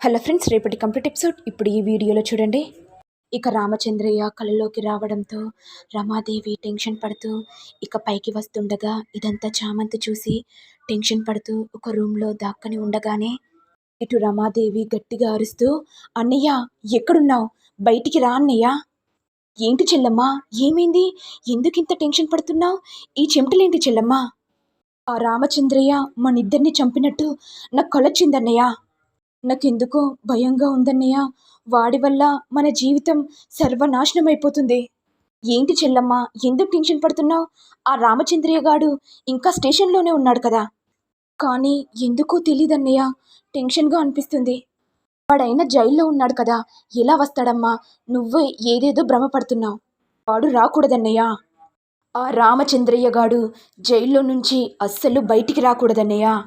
Hello friends రేపటి complete episode ఇప్పుడు ఈ వీడియోలో చూడండి. ఇక రామచంద్రయ్య కళలోకి రావడంతో రమాదేవి టెన్షన్ పడుతూ ఇక పైకి వస్తుండగా ఇదంతా చామంతి చూసి టెన్షన్ పడుతూ ఒక రూమ్లో దాక్కని ఉండగానే ఇటు రమాదేవి గట్టిగా అరుస్తూ అన్నయ్య ఎక్కడున్నావు? బయటికి రా అన్నయ్య. ఏంటి చెల్లమ్మా? ఏమైంది? ఎందుకింత టెన్షన్ పడుతున్నావు? ఈ చెమటలేంటి చెల్లమ్మా? ఆ రామచంద్రయ్య మనిద్దరిని చంపినట్టు నాకు కలొచ్చిందన్నయ్య. నాకెందుకో భయంగా ఉందన్నయ్య. వాడి వల్ల మన జీవితం సర్వనాశనం అయిపోతుంది ఏంటి చెల్లమ్మ ఎందుకు టెన్షన్ పడుతున్నావు? ఆ రామచంద్రయ్య గాడు ఇంకా స్టేషన్లోనే ఉన్నాడు కదా. కానీ ఎందుకో తెలీదన్నయ్య టెన్షన్గా అనిపిస్తుంది. వాడైనా జైల్లో ఉన్నాడు కదా ఎలా వస్తాడమ్మా? నువ్వు ఏదేదో భ్రమపడుతున్నావు. వాడు రాకూడదన్నయ్య. ఆ రామచంద్రయ్య గాడు జైల్లో నుంచి అస్సలు బయటికి రాకూడదన్నయ్య.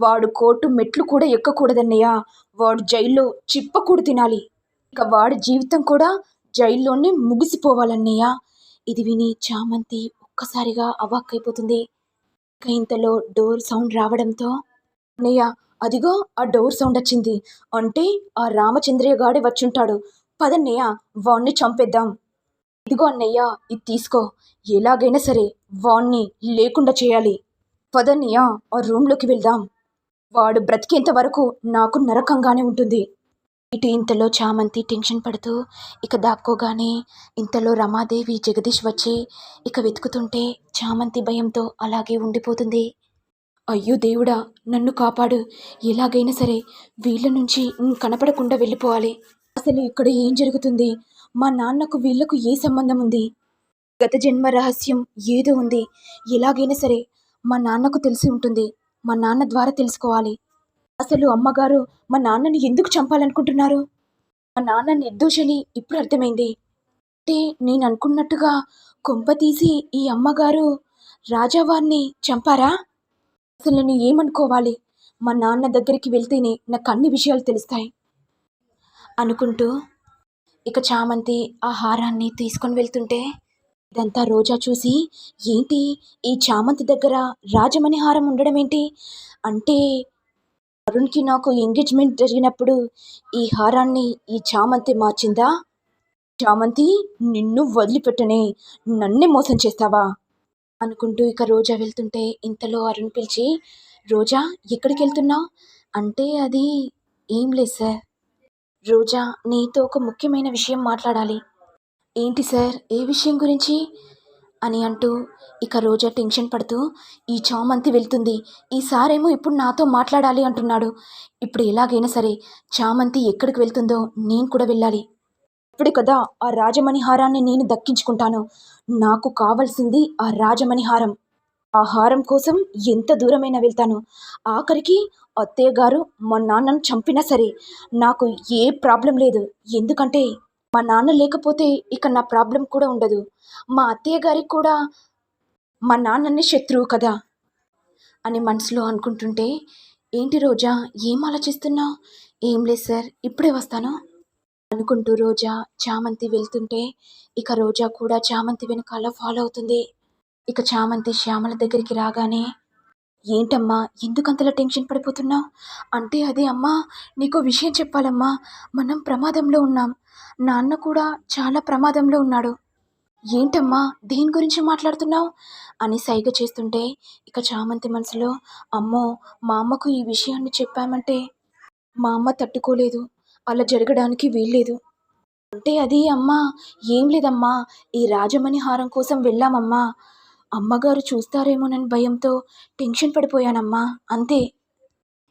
వాడు కోర్టు మెట్లు కూడా ఎక్కకూడదన్నయ్యా. వాడు జైల్లో చిప్పకూడు తినాలి. ఇక వాడి జీవితం కూడా జైల్లోనే ముగిసిపోవాలన్నయ్య. ఇది విని చామంతి ఒక్కసారిగా అవాక్కైపోతుంది. ఇక ఇంతలో డోర్ సౌండ్ రావడంతో అన్నయ్య అదిగో ఆ డోర్ సౌండ్ వచ్చింది. అంటే ఆ రామచంద్రయ్య గాడే వచ్చుంటాడు. పదన్నయ్య వాణ్ణి చంపేద్దాం. ఇదిగో అన్నయ్య ఇది తీసుకో. ఎలాగైనా సరే వాణ్ణి లేకుండా చేయాలి. పదన్నయ్య ఆ రూమ్లోకి వెళ్దాం. వాడు బ్రతికేంత వరకు నాకు నరకంగానే ఉంటుంది. ఇటు ఇంతలో చామంతి టెన్షన్ పడుతూ ఇక దాక్కోగానే ఇంతలో రమాదేవి జగదీష్ వచ్చి ఇక వెతుకుతుంటే చామంతి భయంతో అలాగే ఉండిపోతుంది. అయ్యో దేవుడా నన్ను కాపాడు. ఎలాగైనా సరే వీళ్ళ నుంచి కనపడకుండా వెళ్ళిపోవాలి. అసలు ఇక్కడ ఏం జరుగుతుంది? మా నాన్నకు వీళ్ళకు ఏ సంబంధం ఉంది? గత జన్మ రహస్యం ఏదో ఉంది. ఎలాగైనా సరే మా నాన్నకు తెలిసి ఉంటుంది. మా నాన్న ద్వారా తెలుసుకోవాలి. అసలు అమ్మగారు మా నాన్నని ఎందుకు చంపాలనుకుంటున్నారు? మా నాన్న నిర్దోషని ఇప్పుడు అర్థమైంది. అంటే నేను అనుకున్నట్టుగా కొంప తీసి ఈ అమ్మగారు రాజావారిని చంపారా? అసలు నేను ఏమనుకోవాలి? మా నాన్న దగ్గరికి వెళ్తేనే నాకు అన్ని విషయాలు తెలుస్తాయి. అనుకుంటూ ఇక చామంతి ఆ హారాన్ని తీసుకొని వెళ్తుంటే ఇదంతా రోజా చూసి ఏంటి? ఈ చామంతి దగ్గర రాజమణి హారం ఉండడం ఏంటి అంటే అరుణ్కి నాకు ఎంగేజ్మెంట్ జరిగినప్పుడు ఈ హారాన్ని ఈ చామంతి మార్చిందా? చామంతి నిన్ను వదిలిపెట్టనే నన్నే మోసం చేస్తావా? అనుకుంటూ ఇక రోజా వెళ్తుంటే ఇంతలో అరుణ్ పిలిచి రోజా ఎక్కడికి వెళ్తున్నావు అంటే అది ఏం లేదు సార్. రోజా నీతో ఒక ముఖ్యమైన విషయం మాట్లాడాలి. ఏంటి సార్? ఏ విషయం గురించి? అని అంటూ ఇక రోజా టెన్షన్ పడుతూ ఈ చామంతి వెళ్తుంది. ఈ సారేమో ఇప్పుడు నాతో మాట్లాడాలి అంటున్నాడు. ఇప్పుడు ఎలాగైనా సరే చామంతి ఎక్కడికి వెళ్తుందో నేను కూడా వెళ్ళాలి. ఇప్పుడు కదా ఆ రాజమణి హారాన్ని నేను దక్కించుకుంటాను. నాకు కావలసింది ఆ రాజమణి హారం ఆ హారం కోసం ఎంత దూరమైనా వెళ్తాను. ఆఖరికి అత్తయ్య గారు మా నాన్నను చంపినా సరే నాకు ఏ ప్రాబ్లం లేదు. ఎందుకంటే మా నాన్న లేకపోతే ఇక నా ప్రాబ్లం కూడా ఉండదు. మా అత్తయ్య గారికి కూడా మా నాన్ననే శత్రువు కదా అని మనసులో అనుకుంటుంటే ఏంటి రోజా ఏం ఆలోచిస్తున్నావు ఏం లేదు సార్ ఇప్పుడే వస్తాను. అనుకుంటూ రోజా చామంతి వెళ్తుంటే ఇక రోజా కూడా చామంతి వెనకాల ఫాలో అవుతుంది. ఇక చామంతి శ్యామల దగ్గరికి రాగానే ఏంటమ్మా ఎందుకంతలా టెన్షన్ పడిపోతున్నావు? అంటే అదే అమ్మా నీకు విషయం చెప్పాలమ్మా. మనం ప్రమాదంలో ఉన్నాం. నాన్న కూడా చాలా ప్రమాదంలో ఉన్నాడు. ఏంటమ్మా దేని గురించి మాట్లాడుతున్నావు? అని సైగ చేస్తుంటే ఇక చామంతి మనసులో అమ్మో మా అమ్మకు ఈ విషయాన్ని చెప్పామంటే మా అమ్మ తట్టుకోలేదు. అలా జరగడానికి వీల్లేదు. అంటే అది అమ్మా ఏం లేదమ్మా ఈ రాజమణి హారం కోసం వెళ్ళామమ్మా. అమ్మగారు చూస్తారేమోనని భయంతో టెన్షన్ పడిపోయానమ్మా అంతే.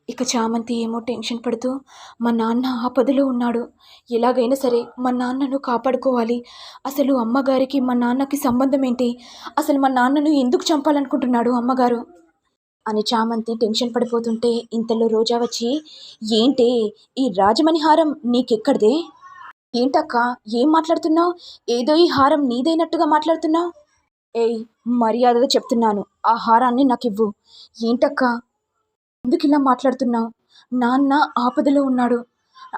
ఇక చామంతి ఏమో టెన్షన్ పడుతూ మా నాన్న ఆపదలో ఉన్నాడు. ఎలాగైనా సరే మా నాన్నను కాపాడుకోవాలి. అసలు అమ్మగారికి మా నాన్నకి సంబంధం ఏంటి? అసలు మా నాన్నను ఎందుకు చంపాలనుకుంటున్నాడు అమ్మగారు? అని చామంతి టెన్షన్ పడిపోతుంటే ఇంతలో రోజా వచ్చి ఏంటే ఈ రాజమణి హారం నీకెక్కడిదే? ఏంటక్క ఏం మాట్లాడుతున్నావు? ఏదో ఈ హారం నీదైనట్టుగా మాట్లాడుతున్నావు? ఏయ్ మర్యాదగా చెప్తున్నాను. ఆ హారాన్ని నాకు ఇవ్వు ఏంటక్క ఎందుకు ఇలా మాట్లాడుతున్నావు? నాన్న ఆపదలో ఉన్నాడు.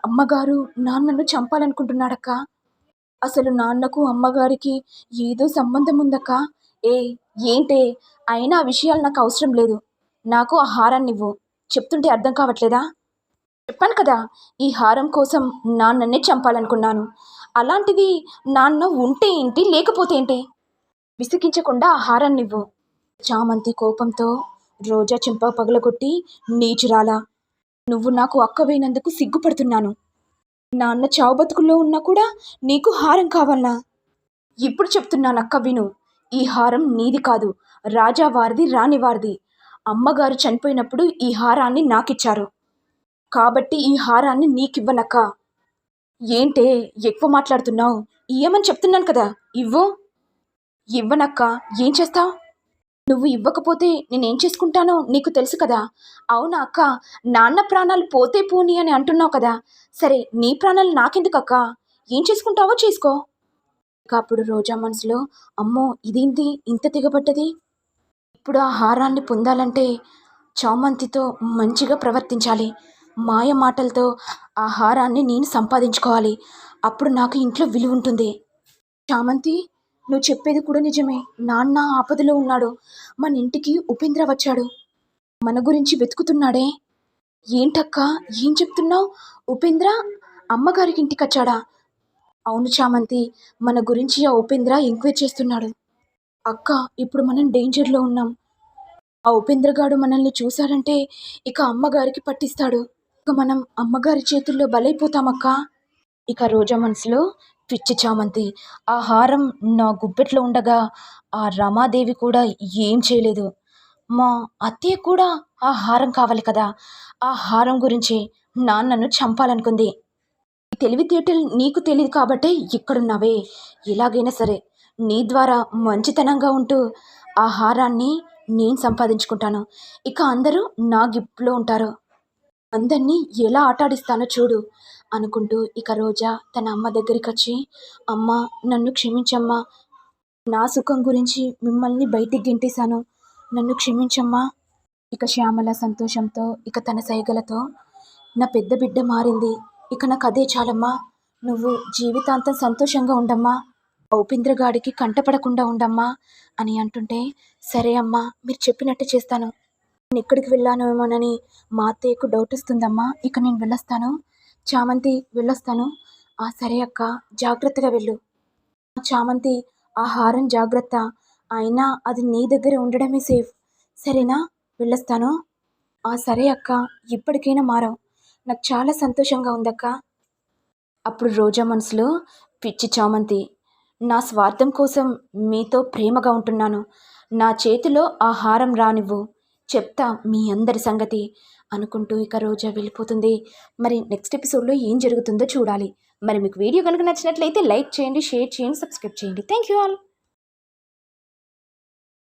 అమ్మగారు నాన్నను చంపాలనుకుంటున్నాడక్క. అసలు నాన్నకు అమ్మగారికి ఏదో సంబంధం ఉందక్క. ఏ ఏంటే? అయినా ఆ విషయాలు నాకు అవసరం లేదు. నాకు ఆ హారాన్ని ఇవ్వు చెప్తుంటే అర్థం కావట్లేదా? చెప్పాను కదా ఈ హారం కోసం నాన్ననే చంపాలనుకున్నాను. అలాంటిది నాన్న ఉంటే ఏంటి లేకపోతే ఏంటి? విసిగించకుండా ఆ హారాన్ని ఇవ్వు చామంతి కోపంతో రోజా చెంప పగలగొట్టి నీచురాలా నువ్వు నాకు అక్కవైనందుకు సిగ్గుపడుతున్నాను. నాన్న చావు బతుకుల్లో ఉన్నా కూడా నీకు హారం కావాలనా? ఇప్పుడు చెప్తున్నాను అక్క విను ఈ హారం నీది కాదు రాజా వారిది రాణి వారిది. అమ్మగారు చనిపోయినప్పుడు ఈ హారాన్ని నాకిచ్చారు. కాబట్టి ఈ హారాన్ని నీకివ్వనక్క. ఏంటే ఎక్కువ మాట్లాడుతున్నావు? ఇయ్యమని చెప్తున్నాను కదా ఇవ్వు. ఇవ్వనక్క ఏం చేస్తావు? నువ్వు ఇవ్వకపోతే నేనేం చేసుకుంటానో నీకు తెలుసు కదా. అవునా అక్క? నాన్న ప్రాణాలు పోతే పోని అని అంటున్నావు కదా. సరే నీ ప్రాణాలు నాకెందుకు అక్క? ఏం చేసుకుంటావో చేసుకో. అప్పుడు రోజా మనసులో అమ్మో ఇదేంటి ఇంత తెగబడ్డది? ఇప్పుడు ఆ హారాన్ని పొందాలంటే చామంతితో మంచిగా ప్రవర్తించాలి. మాయ మాటలతో ఆ హారాన్ని నేను సంపాదించుకోవాలి. అప్పుడు నాకు ఇంట్లో విలువ ఉంటుంది. చామంతి నువ్వు చెప్పేది కూడా నిజమే. నాన్న ఆపదలో ఉన్నాడు. మన ఇంటికి ఉపేంద్ర వచ్చాడు. మన గురించి వెతుకుతున్నాడే. ఏంటక్క? ఏం చెప్తున్నావు? ఉపేంద్ర అమ్మగారికి ఇంటికి వచ్చాడా? అవును చామంతి. మన గురించి ఆ ఉపేంద్ర ఎంక్వైరీ చేస్తున్నాడు. అక్క ఇప్పుడు మనం డేంజర్లో ఉన్నాం. ఆ ఉపేంద్రగాడు మనల్ని చూశాడంటే ఇక అమ్మగారికి పట్టిస్తాడు. ఇక మనం అమ్మగారి చేతుల్లో బలైపోతామక్క. ఇక రోజా మనసులో పిచ్చి చామంతి. ఆ హారం నా గుప్పెట్లో ఉండగా ఆ రమాదేవి కూడా ఏం చేయలేదు. మా అత్తయ్య కూడా ఆ హారం కావాలి కదా. ఆ హారం గురించి నాన్నను చంపాలనుకుంది. తెలివితేటలు నీకు తెలియదు కాబట్టే ఇక్కడున్నావే. ఎలాగైనా సరే నీ ద్వారా మంచితనంగా ఉంటూ ఆ హారాన్ని నేను సంపాదించుకుంటాను. ఇక అందరూ నా గిఫ్ట్లో ఉంటారు. అందరినీ ఎలా ఆటాడిస్తానో చూడు. అనుకుంటూ ఇక రోజా తన అమ్మ దగ్గరికి వచ్చి అమ్మ నన్ను క్షమించమ్మా. నా సుఖం గురించి మిమ్మల్ని బయటికి గెంటేశాను. నన్ను క్షమించమ్మా. ఇక శ్యామల సంతోషంతో ఇక తన సైగలతో నా పెద్ద బిడ్డ మారింది. ఇక నాకు అదే చాలమ్మా. నువ్వు జీవితాంతం సంతోషంగా ఉండమ్మా. ఆ ఉపేంద్రగాడికి కంటపడకుండా ఉండమ్మా అని అంటుంటే సరే అమ్మా మీరు చెప్పినట్టు చేస్తాను. నేను ఎక్కడికి వెళ్ళానేమోనని మా అత్తయ్యకు డౌట్ వస్తుందమ్మా. ఇక నేను వెళ్ళొస్తాను. చామంతి వెళ్ళొస్తాను. ఆ సరే అక్క. జాగ్రత్తగా వెళ్ళు. చామంతి ఆ హారం జాగ్రత్త. అయినా అది నీ దగ్గర ఉండడమే సేఫ్. సరేనా? వెళ్ళొస్తాను. ఆ సరే అక్క. ఇప్పటికైనా మారావు. నాకు చాలా సంతోషంగా ఉందక్క. అప్పుడు రోజా మనసులో పిచ్చి చామంతి నా స్వార్థం కోసం మీతో ప్రేమగా ఉంటున్నాను. నా చేతిలో ఆ హారం రానివ్వు. చెప్తా మీ అందరి సంగతి. అనుకుంటూ ఇక రోజా వెళ్ళిపోతుంది. మరి నెక్స్ట్ ఎపిసోడ్లో ఏం జరుగుతుందో చూడాలి. మరి మీకు వీడియో కనుక నచ్చినట్లయితే లైక్ చేయండి షేర్ చేయండి సబ్స్క్రైబ్ చేయండి. Thank you all